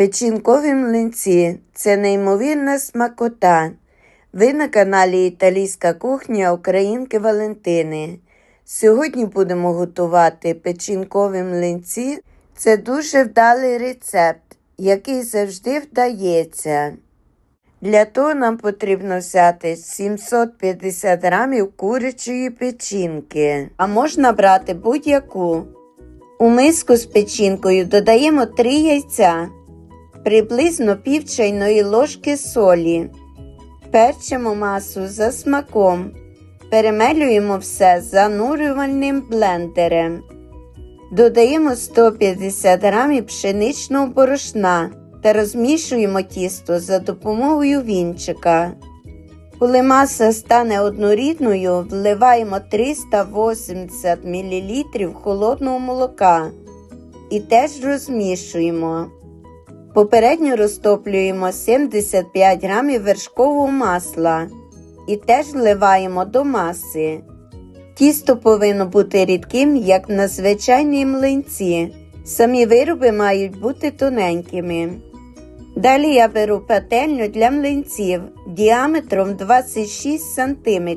Печінкові млинці це неймовірна смакота. Ви на каналі Італійська кухня Українки Валентини. Сьогодні будемо готувати печінкові млинці. Це дуже вдалий рецепт, який завжди вдається. Для того нам потрібно взяти 750 грамів курячої печінки, а можна брати будь-яку. У миску з печінкою додаємо 3 яйця, приблизно пів чайної ложки солі. Перчимо масу за смаком. Перемелюємо все занурювальним блендером. Додаємо 150 грамів пшеничного борошна та розмішуємо тісто за допомогою вінчика. Коли маса стане однорідною, вливаємо 380 мл холодного молока і теж розмішуємо. Попередньо розтоплюємо 75 грамів вершкового масла і теж вливаємо до маси. Тісто повинно бути рідким, як на звичайній млинці. Самі вироби мають бути тоненькими. Далі я беру пательню для млинців діаметром 26 см.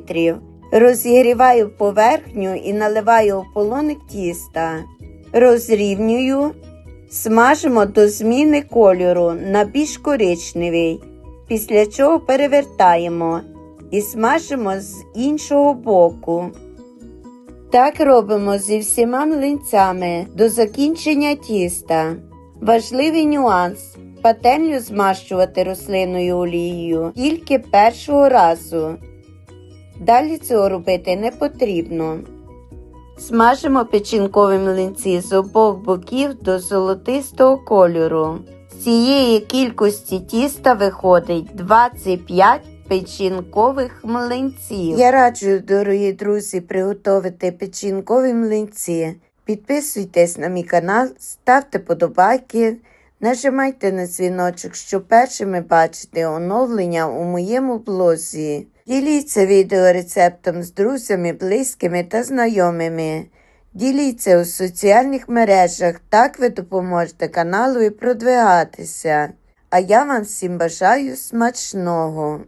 Розігріваю поверхню і наливаю ополоник тіста. Розрівнюю, смажимо до зміни кольору на більш коричневий, після чого перевертаємо і смажимо з іншого боку. Так робимо зі всіма млинцями до закінчення тіста. Важливий нюанс. Пательню змащувати рослинною олією тільки першого разу. Далі цього робити не потрібно. Смажимо печінкові млинці з обох боків до золотистого кольору. З цієї кількості тіста виходить 25 печінкових млинців. Я раджу, дорогі друзі, приготувати печінкові млинці. Підписуйтесь на мій канал, ставте подобайки, нажимайте на дзвіночок, щоб першими бачити оновлення у моєму блозі. Діліться відеорецептом з друзями, близькими та знайомими. Діліться у соціальних мережах, так ви допоможете каналу і продвигатися. А я вам всім бажаю смачного!